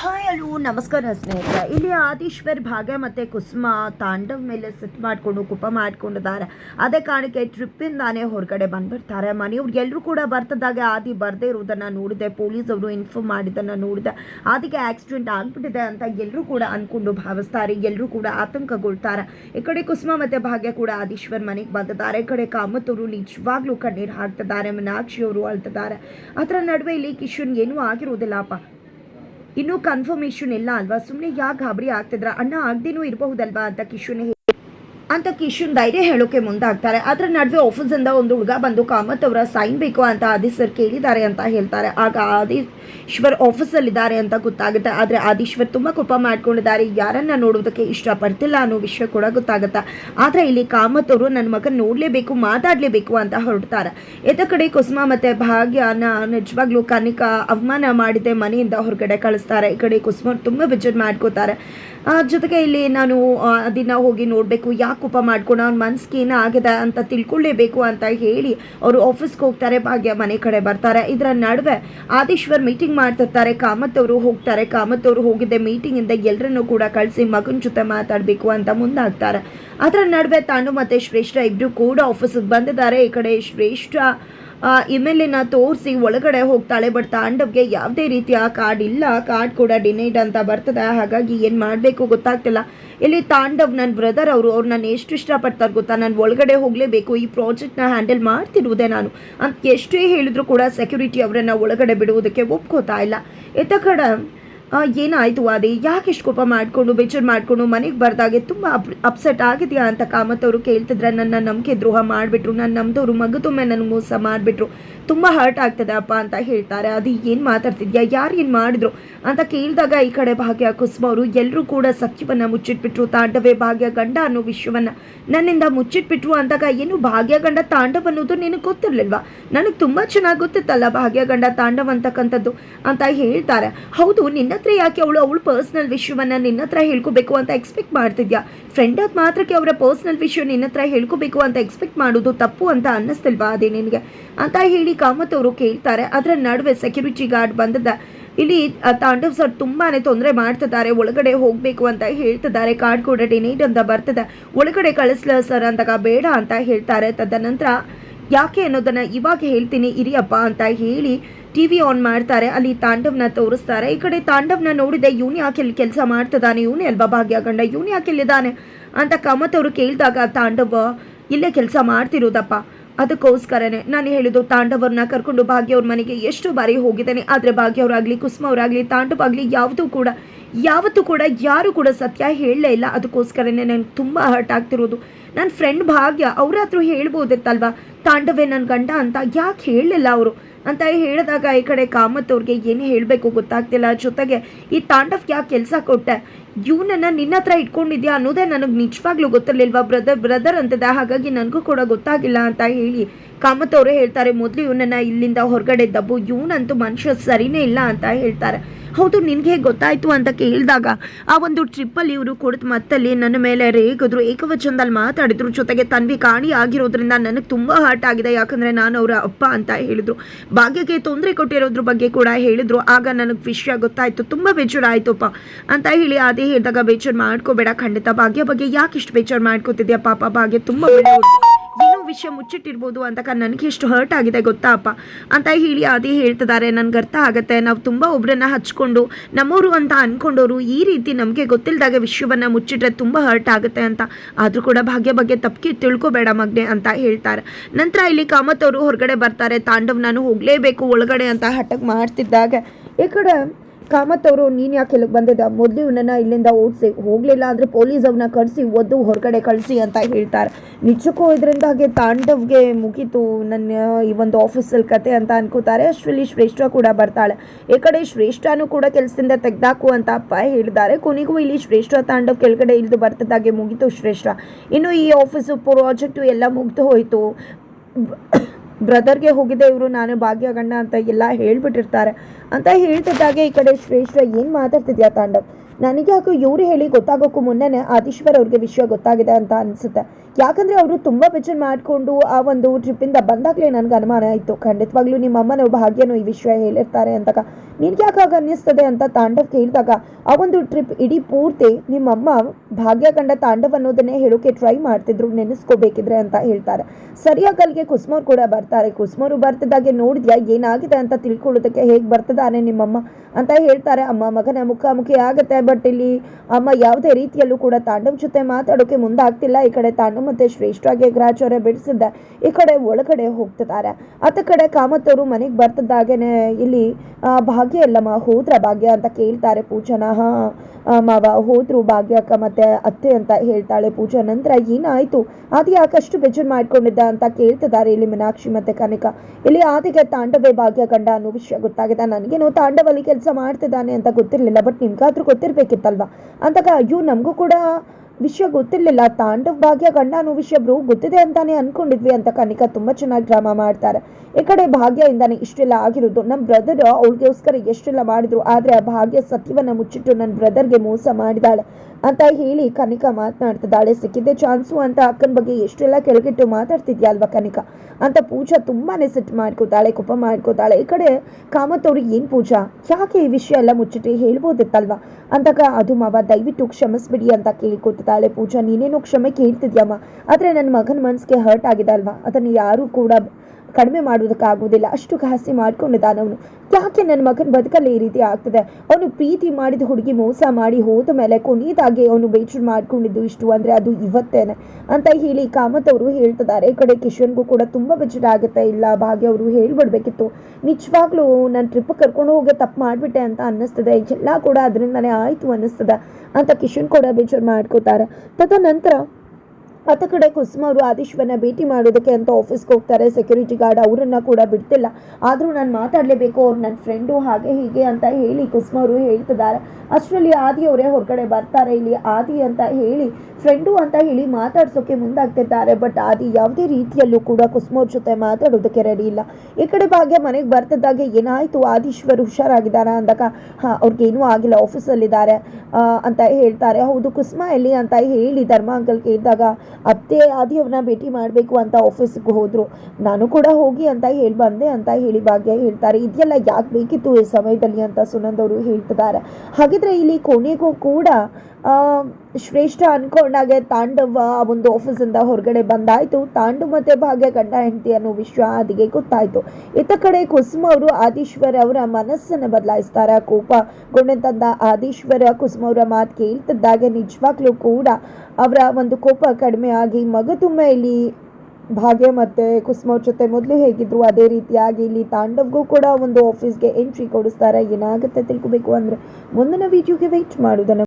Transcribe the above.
Hi hello ನಮಸ್ಕಾರ ಸ್ನೇಹಿತರೆ. ಇಲ್ಲಿ ಆದೀಶ್ವರ್ ಭಾಗ್ಯ ಮತ್ತು ಕುಸುಮ ತಾಂಡವ್ ಮೇಲೆ ಸಿಟ್ ಮಾಡಿಕೊಂಡು, ಕುಪ ಮಾಡ್ಕೊಂಡಿದ್ದಾರೆ. ಅದೇ ಕಾರಣಕ್ಕೆ ಟ್ರಿಪ್ಪಿಂದಾನೇ ಹೊರಗಡೆ ಬಂದ್ಬಿಡ್ತಾರೆ. ಮನೆಯವ್ರು ಎಲ್ಲರೂ ಕೂಡ ಬರ್ತದಾಗ ಆದಿ ಬರದೇ ಇರೋದನ್ನು ನೋಡಿದೆ. ಪೊಲೀಸ್ ಅವರು ಇನ್ಫಾರ್ಮ್ ಮಾಡಿದ್ದನ್ನು ನೋಡಿದೆ. ಆದಿಗೆ ಆಕ್ಸಿಡೆಂಟ್ ಆಗ್ಬಿಟ್ಟಿದೆ ಅಂತ ಎಲ್ಲರೂ ಕೂಡ ಅಂದ್ಕೊಂಡು ಭಾವಿಸ್ತಾರೆ. ಎಲ್ಲರೂ ಕೂಡ ಆತಂಕಗೊಳ್ತಾರೆ. ಈ ಕಡೆ ಕುಸುಮ ಮತ್ತು ಭಾಗ್ಯ ಕೂಡ ಆದೀಶ್ವರ್ ಮನೆಗೆ ಬಂದಿದ್ದಾರೆ. ಈ ಕಡೆ ಕಾಮತ್ತವರು ನಿಜವಾಗ್ಲೂ ಕಣ್ಣೀರು ಹಾಕ್ತಿದ್ದಾರೆ. ಮೀನಾಕ್ಷಿಯವರು ಅಳ್ತಿದ್ದಾರೆ. ಅದರ ನಡುವೆ ಇಲ್ಲಿ ಕಿಶನ್ ಏನೂ ಆಗಿರೋದಿಲ್ಲಪ್ಪ. ಇನ್ನೂ ಕನ್ಫರ್ಮೇಷನ್ ಇಲ್ಲ ಅಲ್ವಾ? ಸುಮ್ಮನೆ ಯಾಕೆ ಗಾಬರಿ ಆಗ್ತಿದ್ರ? ಅಣ್ಣ ಆಗ್ದೇನೂ ಇರಬಹುದಲ್ವಾ ಅಂತ ಕಿಶನ್ ಅಂತ ಕಿಶನ್ ಧೈರ್ಯ ಹೇಳೋಕೆ ಮುಂದಾಗ್ತಾರೆ. ಅದರ ನಡುವೆ ಆಫೀಸಿಂದ ಒಂದು ಹುಡುಗ ಬಂದು ಕಾಮತ್ ಅವರ ಸೈನ್ ಬೇಕು ಅಂತ ಆದಿ ಸರ್ ಕೇಳಿದ್ದಾರೆ ಅಂತ ಹೇಳ್ತಾರೆ. ಆಗ ಆದೀಶ್ವರ್ ಆಫೀಸಲ್ಲಿದ್ದಾರೆ ಅಂತ ಗೊತ್ತಾಗುತ್ತೆ. ಆದರೆ ಆದೀಶ್ವರ್ ತುಂಬ ಕೋಪ ಮಾಡ್ಕೊಂಡಿದ್ದಾರೆ. ಯಾರನ್ನ ನೋಡೋದಕ್ಕೆ ಇಷ್ಟಪಡ್ತಿಲ್ಲ ಅನ್ನೋ ವಿಷಯ ಕೂಡ ಗೊತ್ತಾಗುತ್ತೆ. ಆದರೆ ಇಲ್ಲಿ ಕಾಮತ್ ಅವರು ನನ್ನ ಮಗನ ನೋಡಲೇಬೇಕು, ಮಾತಾಡಲೇಬೇಕು ಅಂತ ಹೊರಡ್ತಾರೆ. ಎದ ಕಡೆ ಕುಸುಮ ಮತ್ತು ಭಾಗ್ಯನ ನಿಜವಾಗ್ಲೂ ಕನಿಕ ಅವಮಾನ ಮಾಡಿದೆ, ಮನೆಯಿಂದ ಹೊರಗಡೆ ಕಳಿಸ್ತಾರೆ. ಈ ಕಡೆ ಕುಸುಮ ತುಂಬ ಬೇಜಾರು ಮಾಡ್ಕೋತಾರೆ. ಜೊತೆಗೆ ಇಲ್ಲಿ ನಾನು ದಿನ ಹೋಗಿ ನೋಡಬೇಕು. ಯಾಕೆ ಕೋಪ ಮಾಡ್ಕೊಂಡು ಅವ್ನ ಏನು ಆಗಿದೆ ಅಂತ ತಿಳ್ಕೊಳ್ಳೇಬೇಕು ಅಂತ ಹೇಳಿ ಅವರು ಆಫೀಸ್ಗೆ ಹೋಗ್ತಾರೆ, ಭಾಗ್ಯ ಮನೆ ಕಡೆ ಬರ್ತಾರೆ. ಇದರ ನಡುವೆ ಆದೀಶ್ವರ್ ಮೀಟಿಂಗ್ ಮಾಡ್ತಿರ್ತಾರೆ. ಕಾಮತ್ ಅವರು ಹೋಗ್ತಾರೆ. ಕಾಮತ್ ಅವರು ಹೋಗಿದ್ದೆ ಮೀಟಿಂಗಿಂದ ಎಲ್ಲರನ್ನೂ ಕೂಡ ಕಳಿಸಿ ಮಗನ ಜೊತೆ ಮಾತಾಡಬೇಕು ಅಂತ ಮುಂದಾಗ್ತಾರೆ. ಅದರ ನಡುವೆ ತಾನು ಮತ್ತು ಶ್ರೇಷ್ಠ ಇಬ್ಬರು ಕೂಡ ಆಫೀಸಿಗೆ ಬಂದಿದ್ದಾರೆ. ಈ ಕಡೆ ಶ್ರೇಷ್ಠ ಇಮೇಲಿನ ತೋರಿಸಿ ಒಳಗಡೆ ಹೋಗ್ತಾಳೆ ಬಟ್ ತಾಂಡವ್ಗೆ ಯಾವುದೇ ರೀತಿಯ ಕಾರ್ಡ್ ಇಲ್ಲ. ಕಾರ್ಡ್ ಕೂಡ ಡಿನೈಡ್ ಅಂತ ಬರ್ತದೆ. ಹಾಗಾಗಿ ಏನು ಮಾಡಬೇಕು ಗೊತ್ತಾಗ್ತಿಲ್ಲ. ಇಲ್ಲಿ ತಾಂಡವ್ ನನ್ನ ಬ್ರದರ್ ಅವರು ಅವ್ರು ನಾನು ಎಷ್ಟು ಇಷ್ಟಪಡ್ತಾರೆ ಗೊತ್ತಾ? ನಾನು ಒಳಗಡೆ ಹೋಗಲೇಬೇಕು. ಈ ಪ್ರಾಜೆಕ್ಟ್ನ ಹ್ಯಾಂಡಲ್ ಮಾಡ್ತಿರುವುದೇ ನಾನು. ಅಂತ ಎಷ್ಟೇ ಹೇಳಿದ್ರು ಕೂಡ ಸೆಕ್ಯೂರಿಟಿ ಅವರನ್ನು ಒಳಗಡೆ ಬಿಡುವುದಕ್ಕೆ ಒಪ್ಕೋತಾ ಇಲ್ಲ. ಎತ್ತ ಕಡೆ ಆ, ಏನಾಯ್ತು ಅದೇ ಯಾಕೆ ಇಷ್ಟು ಕೋಪ ಮಾಡಿಕೊಂಡು, ಬೇಜಾರು ಮಾಡಿಕೊಂಡು ಮನೆಗೆ ಬರ್ದಾಗೆ ತುಂಬ ಅಪ್ ಅಪ್ಸೆಟ್ ಆಗಿದೆಯಾ ಅಂತ ಕಾಮತ್ ಅವರು ಕೇಳ್ತಿದ್ರೆ ನನ್ನ ನಂಬಿಕೆ ದ್ರೋಹ ಮಾಡಿಬಿಟ್ರು ನನ್ನ ನಂಬಿದವರು ಮಗದೊಮ್ಮೆ ನನ್ನ ಮೋಸ ಮಾಡಿಬಿಟ್ರು. ತುಂಬ ಹರ್ಟ್ ಆಗ್ತದೆ ಅಪ್ಪ ಅಂತ ಹೇಳ್ತಾರೆ. ಅದು ಏನು ಮಾತಾಡ್ತಿದ್ಯಾ? ಯಾರು ಏನು ಮಾಡಿದ್ರು? ಅಂತ ಕೇಳಿದಾಗ ಈ ಕಡೆ ಭಾಗ್ಯ, ಕುಸುಮ ಅವರು ಎಲ್ಲರೂ ಕೂಡ ಸತ್ಯವನ್ನು ಮುಚ್ಚಿಟ್ಬಿಟ್ರು. ತಾಂಡವೇ ಭಾಗ್ಯ ಗಂಡ ಅನ್ನೋ ವಿಷಯವನ್ನು ನನ್ನಿಂದ ಮುಚ್ಚಿಟ್ಬಿಟ್ರು ಅಂದಾಗ ಏನು ಭಾಗ್ಯ ಗಂಡ ತಾಂಡವ ಅನ್ನೋದು ನಿನಗೆ ಗೊತ್ತಿರಲಿಲ್ವಾ? ನನಗೆ ತುಂಬ ಚೆನ್ನಾಗಿ ಗೊತ್ತಿತ್ತಲ್ಲ ಭಾಗ್ಯ ಗಂಡ ತಾಂಡವ ಅಂತಕ್ಕಂಥದ್ದು ಅಂತ ಹೇಳ್ತಾರೆ. ಹೌದು, ನಿನ್ನ ಹತ್ರ ಯಾಕೆ ಅವಳು ಅವಳು ಪರ್ಸ್ನಲ್ ವಿಷಯವನ್ನ ನಿನ್ನ ಹತ್ರ ಹೇಳ್ಕೋಬೇಕು ಅಂತ ಎಕ್ಸ್ಪೆಕ್ಟ್ ಮಾಡ್ತಿದ್ಯಾ? ಫ್ರೆಂಡ್ ಆಗಿ ಮಾತ್ರಕ್ಕೆ ಅವರ ಪರ್ಸ್ನಲ್ ವಿಷಯ ನಿನ್ನ ಹತ್ರ ಹೇಳ್ಕೋಬೇಕು ಅಂತ ಎಕ್ಸ್ಪೆಕ್ಟ್ ಮಾಡೋದು ತಪ್ಪು ಅಂತ ಅನ್ನಿಸ್ತಿಲ್ವಾ ಅದೇ ನಿನಗೆ? ಅಂತ ಹೇಳಿ ಕಾಮತ್ ಅವರು ಕೇಳ್ತಾರೆ. ಅದರ ನಡುವೆ ಸೆಕ್ಯೂರಿಟಿ ಗಾರ್ಡ್ ಬಂದದ. ಇಲ್ಲಿ ತಾಂಡವ್ ಸರ್ ತುಂಬಾನೇ ತೊಂದರೆ ಮಾಡ್ತಿದ್ದಾರೆ. ಒಳಗಡೆ ಹೋಗಬೇಕು ಅಂತ ಹೇಳ್ತಿದ್ದಾರೆ. ಕಾರ್ಡ್ ಕೂಡ ಡಿನೇಟ್ ಅಂತ ಬರ್ತದೆ. ಒಳಗಡೆ ಕಳಿಸ್ಲ ಸರ್ ಅಂದಾಗ ಬೇಡ ಅಂತ ಹೇಳ್ತಾರೆ. ತದನಂತರ, ಯಾಕೆ ಅನ್ನೋದನ್ನ ಇವಾಗ ಹೇಳ್ತೀನಿ, ಇರಿಯಪ್ಪ ಅಂತ ಹೇಳಿ ಟಿ ವಿ ಆನ್ ಮಾಡ್ತಾರೆ, ಅಲ್ಲಿ ತಾಂಡವ್ನ ತೋರಿಸ್ತಾರೆ. ಈ ಕಡೆ ತಾಂಡವ್ನ ನೋಡಿದೆ, ಇವನು ಯಾಕೆ ಕೆಲಸ ಮಾಡ್ತಿದ್ದಾನೆ ಇವನು ಅಲ್ವಾ ಭಾಗ್ಯಗಂಡ? ಇವನು ಯಾಕೆ ಇಲ್ಲಿದ್ದಾನೆ? ಅಂತ ಕಾಮತ್ ಅವರು ಕೇಳಿದಾಗ ತಾಂಡವ ಇಲ್ಲೇ ಕೆಲಸ ಮಾಡ್ತಿರೋದಪ್ಪ. ಅದಕ್ಕೋಸ್ಕರನೇ ನಾನು ಹೇಳಿದ್ದು ತಾಂಡವ್ರನ್ನ ಕರ್ಕೊಂಡು ಭಾಗ್ಯ ಅವ್ರ ಮನೆಗೆ ಎಷ್ಟು ಬಾರಿ ಹೋಗಿದ್ದಾನೆ. ಆದರೆ ಭಾಗ್ಯ ಅವರಾಗಲಿ, ಕುಸುಮ ಅವರಾಗಲಿ, ತಾಂಡವ್ ಆಗಲಿ, ಯಾವುದೂ ಕೂಡ, ಯಾವತ್ತೂ ಕೂಡ ಯಾರು ಕೂಡ ಸತ್ಯ ಹೇಳಲೇ ಇಲ್ಲ. ಅದಕ್ಕೋಸ್ಕರನೇ ನನಗೆ ತುಂಬ ಹರ್ಟ್ ಆಗ್ತಿರೋದು. ನನ್ನ ಫ್ರೆಂಡ್ ಭಾಗ್ಯ ಅವ್ರ ಹತ್ರ ಹೇಳ್ಬೋದಿತ್ತಲ್ವಾ? ತಾಂಡವೇ ನನ್ನ ಗಂಡ ಅಂತ ಯಾಕೆ ಹೇಳಲಿಲ್ಲ ಅವರು? ಅಂತ ಹೇಳಿದಾಗ ಈ ಕಡೆ ಕಾಮತ್ ಅವ್ರಿಗೆ ಏನು ಹೇಳಬೇಕು ಗೊತ್ತಾಗ್ತಿಲ್ಲ. ಜೊತೆಗೆ ಈ ತಾಂಡವ್ ಯಾಕೆ ಕೆಲಸ ಕೊಟ್ಟೆ? ಇವನನ್ನ ನಿನ್ನ ಹತ್ರ ಇಟ್ಕೊಂಡಿದ್ಯಾ ಅನ್ನೋದೇ ನನಗೆ ನಿಜವಾಗ್ಲೂ ಗೊತ್ತಿರಲಿಲ್ವಾ? ಬ್ರದರ್ ಬ್ರದರ್ ಅಂತದ. ಹಾಗಾಗಿ ನನಗೂ ಕೂಡ ಗೊತ್ತಾಗಿಲ್ಲ ಅಂತ ಹೇಳಿ ಕಾಮತ್ ಅವರೇ ಹೇಳ್ತಾರೆ, ಮೊದಲು ಇವನನ್ನ ಇಲ್ಲಿಂದ ಹೊರಗಡೆ ದಬ್ಬು. ಇವನಂತೂ ಮನುಷ್ಯ ಸರಿನೇ ಇಲ್ಲ ಅಂತ ಹೇಳ್ತಾರೆ. ಹೌದು, ನಿನಗೆ ಗೊತ್ತಾಯ್ತು? ಅಂತ ಕೇಳಿದಾಗ, ಆ ಒಂದು ಟ್ರಿಪ್ಪಲ್ಲಿ ಇವರು ಕೊಡ್ತ ಮತ್ತಲ್ಲಿ ನನ್ನ ಮೇಲೆ ರೇಗಿದ್ರು. ಏಕವಚನದಲ್ಲಿ ಮಾತಾಡಿದ್ರು. ಜೊತೆಗೆ ತನ್ವಿ ಕಾಣಿ ಆಗಿರೋದ್ರಿಂದ ನನಗೆ ತುಂಬ ಹಾರ್ಟ್ ಆಗಿದೆ. ಯಾಕಂದರೆ ನಾನು ಅವರ ಅಪ್ಪ ಅಂತ ಹೇಳಿದ್ರು. ಭಾಗ್ಯಕ್ಕೆ ತೊಂದರೆ ಕೊಟ್ಟಿರೋದ್ರ ಬಗ್ಗೆ ಕೂಡ ಹೇಳಿದ್ರು. ಆಗ ನನಗೆ ವಿಷಯ ಗೊತ್ತಾಯ್ತು. ತುಂಬ ಆಯ್ತುಪ್ಪ ಅಂತ ಹೇಳಿ ಅದೇ ಹೇಳಿದಾಗ, ಬೇಜಾರು ಮಾಡ್ಕೋಬೇಡ ಖಂಡಿತ. ಭಾಗ್ಯ ಬಗ್ಗೆ ಯಾಕೆ ಇಷ್ಟು ಬೇಜಾರು ಮಾಡ್ಕೋತಿದ್ಯಾ? ಪಾಪ ಭಾಗ್ಯ ತುಂಬ. ಏನೋ ವಿಷಯ ಮುಚ್ಚಿಟ್ಟಿರ್ಬೋದು ಅಂತ ನನಗೆ ಎಷ್ಟು ಹರ್ಟ್ ಆಗಿದೆ ಗೊತ್ತಾ ಅಪ್ಪ? ಅಂತ ಹೇಳಿ ಅದೇ ಹೇಳ್ತಿದ್ದಾರೆ ನನಗೆ ಅರ್ಥ ಆಗುತ್ತೆ. ನಾವು ತುಂಬ ಒಬ್ಬರನ್ನ ಹಚ್ಕೊಂಡು ನಮ್ಮವರು ಅಂತ ಅಂದ್ಕೊಂಡವರು ಈ ರೀತಿ ನಮಗೆ ಗೊತ್ತಿಲ್ಲದಾಗ ವಿಷಯವನ್ನು ಮುಚ್ಚಿಟ್ರೆ ತುಂಬ ಹರ್ಟ್ ಆಗುತ್ತೆ ಅಂತ. ಆದರೂ ಕೂಡ ಭಾಗ್ಯ ಬಗ್ಗೆ ತಪ್ಪಿಗೆ ತಿಳ್ಕೊಬೇಡ ಮಗ್ನೆ ಅಂತ ಹೇಳ್ತಾರೆ. ನಂತರ ಇಲ್ಲಿ ಕಾಮತ್ ಅವರು ಹೊರಗಡೆ ಬರ್ತಾರೆ. ತಾಂಡವ್ ನಾನು ಹೋಗಲೇಬೇಕು ಒಳಗಡೆ ಅಂತ ಹಠಕ್ಕೆ ಮಾಡ್ತಿದ್ದಾಗ ಈ ಕಡೆ ಕಾಮತ್ ಅವರು, ನೀನು ಯಾಕೆ ಇಲ್ಲಿಗೆ ಬಂದಿದ್ದ ಮೊದಲು ಇವನನ್ನು ಇಲ್ಲಿಂದ ಓಡಿಸಿ ಹೋಗಲಿಲ್ಲ ಅಂದರೆ ಪೊಲೀಸ್ ಅವನ್ನ ಕರೆಸಿ, ಒದ್ದು ಹೊರಗಡೆ ಕಳಿಸಿ ಅಂತ ಹೇಳ್ತಾರೆ. ನಿಜಕ್ಕೂ ಇದರಿಂದ ಹಾಗೆ ತಾಂಡವ್ಗೆ ಮುಗೀತು. ನನ್ನ ಈ ಒಂದು ಆಫೀಸಲ್ಲಿ ಕತೆ ಅಂತ ಅನ್ಕೋತಾರೆ. ಅಷ್ಟರಲ್ಲಿ ಶ್ರೇಷ್ಠ ಕೂಡ ಬರ್ತಾಳೆ. ಈ ಕಡೆ ಶ್ರೇಷ್ಠನೂ ಕೂಡ ಕೆಲಸದಿಂದ ತೆಗ್ದಾಕು ಅಂತ ಅಪ್ಪ ಹೇಳಿದ್ದಾರೆ. ಕೊನೆಗೂ ಇಲ್ಲಿ ಶ್ರೇಷ್ಠ ತಾಂಡವ್ ಕೆಳಗಡೆ ಇಳಿದು ಬರ್ತದಾಗೆ ಮುಗೀತು ಶ್ರೇಷ್ಠ. ಇನ್ನು ಈ ಆಫೀಸು, ಪ್ರಾಜೆಕ್ಟು ಎಲ್ಲ ಮುಗ್ದು ಹೋಯಿತು. ಬ್ರದರ್ಗೆ ಹೋಗಿದ್ದೆ, ಇವರು ನಾನು ಭಾಗ್ಯ ಗಂಡ ಅಂತ ಎಲ್ಲ ಹೇಳ್ಬಿಟ್ಟಿರ್ತಾರೆ. ಅಂತ ಹೇಳ್ತಿದ್ದಾಗೆ ಈ ಕಡೆ ಶ್ರೇಷ್ಠ ಏನು ಮಾತಾಡ್ತಿದ್ಯಾ ತಾಂಡವ್? ನನಗೆ ಯಾಕೋ ಇವರು ಹೇಳಿ ಗೊತ್ತಾಗೋಕ್ಕೂ ಮುನ್ನನೇ ಆದೀಶ್ವರ್ ಅವ್ರಿಗೆ ವಿಷಯ ಗೊತ್ತಾಗಿದೆ ಅಂತ ಅನಿಸುತ್ತೆ. ಯಾಕಂದರೆ ಅವರು ತುಂಬ ಬೇಜಾರು ಮಾಡಿಕೊಂಡು ಆ ಒಂದು ಟ್ರಿಪ್ಪಿಂದ ಬಂದಾಗಲೇ ನನಗೆ ಅನುಮಾನ ಆಯಿತು. ಖಂಡಿತವಾಗ್ಲೂ ನಿಮ್ಮ ಅಮ್ಮನ ಭಾಗ್ಯನೂ ಈ ವಿಷಯ ಹೇಳಿರ್ತಾರೆ ಅಂತಕ ನಿನ್ಗೆ ಯಾಕಾಗ ಅನ್ನಿಸ್ತದೆ ಅಂತ ತಾಂಡವ್ ಕೇಳಿದಾಗ ಆ ಒಂದು ಟ್ರಿಪ್ ಇಡೀ ಪೂರ್ತಿ ನಿಮ್ಮಮ್ಮ ಭಾಗ್ಯ ಕಂಡ ತಾಂಡವ್ ಅನ್ನೋದನ್ನೇ ಹೇಳೋಕೆ ಟ್ರೈ ಮಾಡ್ತಿದ್ರು, ನೆನೆಸ್ಕೋಬೇಕಿದ್ರೆ ಅಂತ ಹೇಳ್ತಾರೆ. ಸರಿಯಾಗಿ ಅಲ್ಲಿಗೆ ಕುಸ್ಮೋರು ಕೂಡ ಬರ್ತಾರೆ. ಕುಸ್ಮೋರು ಬರ್ತಿದ್ದಾಗೆ ನೋಡಿದ್ಯಾ, ಏನಾಗಿದೆ ಅಂತ ತಿಳ್ಕೊಳ್ಳೋದಕ್ಕೆ ಹೇಗೆ ಬರ್ತಿದ್ದಾನೆ ನಿಮ್ಮಮ್ಮ ಅಂತ ಹೇಳ್ತಾರೆ. ಅಮ್ಮ ಮಗನ ಮುಖಾಮುಖಿ ಆಗುತ್ತೆ ಬಟ್ ಇಲ್ಲಿ ಅಮ್ಮ ಯಾವುದೇ ರೀತಿಯಲ್ಲೂ ಕೂಡ ತಾಂಡವ್ ಜೊತೆ ಮಾತಾಡೋಕೆ ಮುಂದಾಗ್ತಿಲ್ಲ. ಈ ಕಡೆ ತಾಂಡವ್ ಮತ್ತೆ ಶ್ರೇಷ್ಠವಾಗಿ ಗ್ರಾಚಾರ ಬಿಡಿಸಿದ್ದ ಈ ಕಡೆ ಒಳಗಡೆ ಹೋಗ್ತಿದ್ದಾರೆ. ಆತ ಕಡೆ ಕಾಮತ್ತವರು ಮನೆಗೆ ಬರ್ತಿದ್ದಾಗೇನೆ ಇಲ್ಲಿ ಭಾಗ್ಯ ಇಲ್ಲಮ್ಮ ಹೋದ್ರ ಭಾಗ್ಯ ಅಂತ ಕೇಳ್ತಾರೆ ಪೂಜನ. ಹಾ ಮಾವ, ಹೋದ್ರು ಭಾಗ್ಯಕ್ಕ ಮತ್ತೆ ಅತ್ತೆ ಅಂತ ಹೇಳ್ತಾಳೆ ಪೂಜಾ. ನಂತರ ಏನಾಯ್ತು? ಅದು ಯಾಕಷ್ಟು ಬೇಜಾರು ಮಾಡ್ಕೊಂಡಿದ್ದ ಅಂತ ಕೇಳ್ತಿದ್ದಾರೆ ಇಲ್ಲಿ ಮೀನಾಕ್ಷಿ ಮತ್ತೆ ಕನಿಕ. ಇಲ್ಲಿ ಆದಿಗೆ ತಾಂಡವೇ ಭಾಗ್ಯ ಕಂಡ ಅನ್ನೋ ವಿಷಯ ಗೊತ್ತಾಗಿದೆ. ನನಗೇನು ತಾಂಡವಲ್ಲಿ ಕೆಲಸ ಮಾಡ್ತಿದ್ದಾನೆ ಅಂತ ಗೊತ್ತಿರಲಿಲ್ಲ, ಬಟ್ ನಿಮ್ಗಾದ್ರೂ ಗೊತ್ತಿರ್ಬೇಕಿತ್ತಲ್ವಾ ಅಂದಾಗ ಅಯ್ಯೋ, ನಮಗೂ ಕೂಡ ವಿಷಯ ಗೊತ್ತಿರಲಿಲ್ಲ. ತಾಂಡವ್ ಭಾಗ್ಯ, ಗಂಡ ಅನ್ನೋ ವಿಷಯ ಬ್ರೋ ಗೊತ್ತಿದೆ ಅಂತಾನೆ ಅನ್ಕೊಂಡಿದ್ವಿ ಅಂತ ಕನಿಕಾ ತುಂಬ ಚೆನ್ನಾಗಿ ಡ್ರಾಮಾ ಮಾಡ್ತಾರೆ. ಈ ಕಡೆ ಭಾಗ್ಯದಿಂದಾನೆ ಇಷ್ಟೆಲ್ಲ ಆಗಿರೋದು. ನಮ್ಮ ಬ್ರದರ್ ಅವಳಿಗೋಸ್ಕರ ಎಷ್ಟೆಲ್ಲ ಮಾಡಿದ್ರು, ಆದರೆ ಆ ಭಾಗ್ಯ ಸತ್ಯವನ್ನ ಮುಚ್ಚಿಟ್ಟು ನನ್ನ ಬ್ರದರ್ಗೆ ಮೋಸ ಮಾಡಿದಾಳೆ. ಅಂತ ಹೇಳಿ ಕನಿಕಾ ಮಾತನಾಡ್ತಿದ್ದಾಳೆ. ಸಿಕ್ಕಿದ್ದೆ ಚಾನ್ಸು ಅಂತ ಅಕ್ಕನ ಬಗ್ಗೆ ಎಷ್ಟೆಲ್ಲ ಕೆಳಗಿಟ್ಟು ಮಾತಾಡ್ತಿದ್ಯಾ ಅಲ್ವಾ ಕನಿಕಾ? ಅಂತ ಪೂಜಾ ತುಂಬಾ ಸಿಟ್ಟು ಮಾಡ್ಕೋತಾಳೆ, ಕೋಪ ಮಾಡ್ಕೋತಾಳೆ. ಈ ಕಡೆ ಕಾಮತ್ತವ್ರಿಗೆ ಏನು ಪೂಜಾ? ಯಾಕೆ ಈ ವಿಷಯ ಎಲ್ಲ ಮುಚ್ಚಿಟ್ಟು ಹೇಳ್ಬೋದಿತ್ತಲ್ವಾ? ಅಂದಾಗ ಅದು ಮಾವ ದಯವಿಟ್ಟು ಕ್ಷಮಿಸ್ಬಿಡಿ ಅಂತ ಕೇಳಿಕೊತಾಳೆ ಪೂಜಾ. ನೀನೇನು ಕ್ಷಮೆ ಕೇಳ್ತಿದ್ಯಮ್ಮ. ಆದರೆ ನನ್ನ ಮಗನ ಮನಸ್ಸಿಗೆ ಹರ್ಟ್ ಆಗಿದೆ ಅಲ್ವಾ ಅದನ್ನು ಯಾರೂ ಕೂಡ ಕಡಿಮೆ ಮಾಡೋದಕ್ಕಾಗೋದಿಲ್ಲ ಅಷ್ಟು ಘಾಸಿ ಮಾಡ್ಕೊಂಡಿದ್ದಾನೆ ಅವನು, ಯಾಕೆ ನನ್ನ ಮಗನ ಬದುಕಲ್ಲಿ ಈ ರೀತಿ ಆಗ್ತದೆ? ಅವನು ಪ್ರೀತಿ ಮಾಡಿದ ಹುಡುಗಿ ಮೋಸ ಮಾಡಿ ಹೋದ ಮೇಲೆ ಕೊನೆಯದಾಗಿ ಅವನು ಬೇಜಾರು ಮಾಡ್ಕೊಂಡಿದ್ದು ಇಷ್ಟು ಅಂದರೆ ಅದು ಇವತ್ತೇನೆ ಅಂತ ಹೇಳಿ ಕಾಮತ್ ಅವರು ಹೇಳ್ತಿದ್ದಾರೆ. ಈ ಕಡೆ ಕಿಶನ್ಗೂ ಕೂಡ ತುಂಬ ಬೇಜಾರಾಗುತ್ತೆ. ಇಲ್ಲ, ಭಾಗ್ಯ ಅವರು ಹೇಳ್ಬಿಡ್ಬೇಕಿತ್ತು. ನಿಜವಾಗ್ಲೂ ನನ್ನ ಟ್ರಿಪ್ ಕರ್ಕೊಂಡು ಹೋಗಿ ತಪ್ಪು ಮಾಡಿಬಿಟ್ಟೆ ಅಂತ ಅನ್ನಿಸ್ತದೆ. ಎಲ್ಲ ಕೂಡ ಅದರಿಂದನೇ ಆಯಿತು ಅನ್ನಿಸ್ತದೆ ಅಂತ ಕಿಶನ್ ಕೂಡ ಬೇಜಾರು ಮಾಡ್ಕೋತಾರೆ. ತದನಂತರ ಅತ್ತ ಕಡೆ ಕುಸುಮ ಅವರು ಭೇಟಿ ಮಾಡೋದಕ್ಕೆ ಅಂತ ಆಫೀಸ್ಗೆ ಹೋಗ್ತಾರೆ. ಸೆಕ್ಯೂರಿಟಿ ಗಾರ್ಡ್ ಅವರನ್ನ ಕೂಡ ಬಿಡ್ತಿಲ್ಲ. ಆದರೂ ನಾನು ಮಾತಾಡಲೇಬೇಕು, ಅವ್ರು ನನ್ನ ಫ್ರೆಂಡು ಹಾಗೆ ಹೀಗೆ ಅಂತ ಹೇಳಿ ಕುಸುಮ ಅವರು ಹೇಳ್ತಿದ್ದಾರೆ. ಅಷ್ಟರಲ್ಲಿ ಆದಿ ಅವರೇ ಹೊರಗಡೆ ಬರ್ತಾರೆ. ಇಲ್ಲಿ ಆದಿ ಅಂತ ಹೇಳಿ ಫ್ರೆಂಡು ಅಂತ ಹೇಳಿ ಮಾತಾಡ್ಸೋಕೆ ಮುಂದಾಗ್ತಿದ್ದಾರೆ. ಬಟ್ ಆದಿ ಯಾವುದೇ ರೀತಿಯಲ್ಲೂ ಕೂಡ ಕುಸುಮ ಜೊತೆ ಮಾತಾಡೋದಕ್ಕೆ ರೆಡಿ ಇಲ್ಲ. ಈ ಕಡೆ ಭಾಗ್ಯ ಮನೆಗೆ ಬರ್ತಿದ್ದಾಗೆ ಏನಾಯಿತು? ಆದೀಶ್ವರ್ ಹುಷಾರಾಗಿದ್ದಾರೆ ಅಂದಾಗ, ಹಾಂ ಅವ್ರಿಗೇನೂ ಆಗಿಲ್ಲ ಆಫೀಸಲ್ಲಿದ್ದಾರೆ ಅಂತ ಹೇಳ್ತಾರೆ. ಹೌದು, ಕುಸುಮ ಎಲ್ಲಿ ಅಂತ ಹೇಳಿ ಧರ್ಮ ಅಂಕಲ್ ಕೇಳಿದಾಗ ಅತ್ತೆ ಆದಿಯವ್ರನ್ನ ಭೇಟಿ ಮಾಡಬೇಕು ಅಂತ ಆಫೀಸ್ಗೆ ಹೋದರು. ನಾನು ಕೂಡ ಹೋಗಿ ಅಂತ ಹೇಳಿ ಬಂದೆ ಅಂತ ಹೇಳಿ ಭಾಗ್ಯ ಹೇಳ್ತಾರೆ, ಇದೆಲ್ಲ ಯಾಕೆ ಬೇಕಿತ್ತು ಈ ಸಮಯದಲ್ಲಿ? ಅಂತ ಸುನಂದ್ ಅವರು ಹೇಳ್ತಿದ್ದಾರೆ. ಹಾಗಿದ್ರೆ ಇಲ್ಲಿ ಕೊನೆಗೂ ಕೂಡ ಶ್ರೇಷ್ಠ ಅನ್ಕೊಂಡಾಗೆ ತಾಂಡವ ಒಂದು ಆಫೀಸಿಂದ ಹೊರಗಡೆ ಬಂದಾಯ್ತು. ತಾಂಡು ಮತ್ತೆ ಭಾಗ್ಯ ಗಂಡ ಹೆಂಡತಿ ಅನ್ನೋ ವಿಶ್ವ ಆದಿಗೆ ಗೊತ್ತಾಯ್ತು. ಇತ್ತ ಕಡೆ ಕುಸುಮ ಅವರು ಆದೀಶ್ವರ ಅವರ ಮನಸ್ಸನ್ನು ಬದಲಾಯಿಸ್ತಾರೆ. ಕೋಪಗೊಂಡಂತಂದ ಆದೀಶ್ವರ ಕುಸುಮ ಅವರ ಮಾತು ಕೇಳ್ತಿದ್ದಾಗೆ ನಿಜವಾಗ್ಲೂ ಕೂಡ ಅವರ ಒಂದು ಕೋಪ ಕಡಿಮೆ ಆಗಿ ತುಂಬ ಇಲ್ಲಿ ಭಾಗ್ಯ ಮತ್ತು ಕುಸುಮವ್ರ ಜೊತೆ ಮೊದಲು ಹೇಗಿದ್ರು ಅದೇ ರೀತಿಯಾಗಿ ಇಲ್ಲಿ ತಾಂಡವ್ಗೂ ಕೂಡ ಒಂದು ಆಫೀಸ್ಗೆ ಎಂಟ್ರಿ ಕೊಡಿಸ್ತಾರೆ. ಏನಾಗುತ್ತೆ ತಿಳ್ಕೊಬೇಕು ಅಂದರೆ ಮುಂದಿನ ವೀಡಿಯೋಗೆ ವೆಯ್ಟ್ ಮಾಡೋದನ್ನು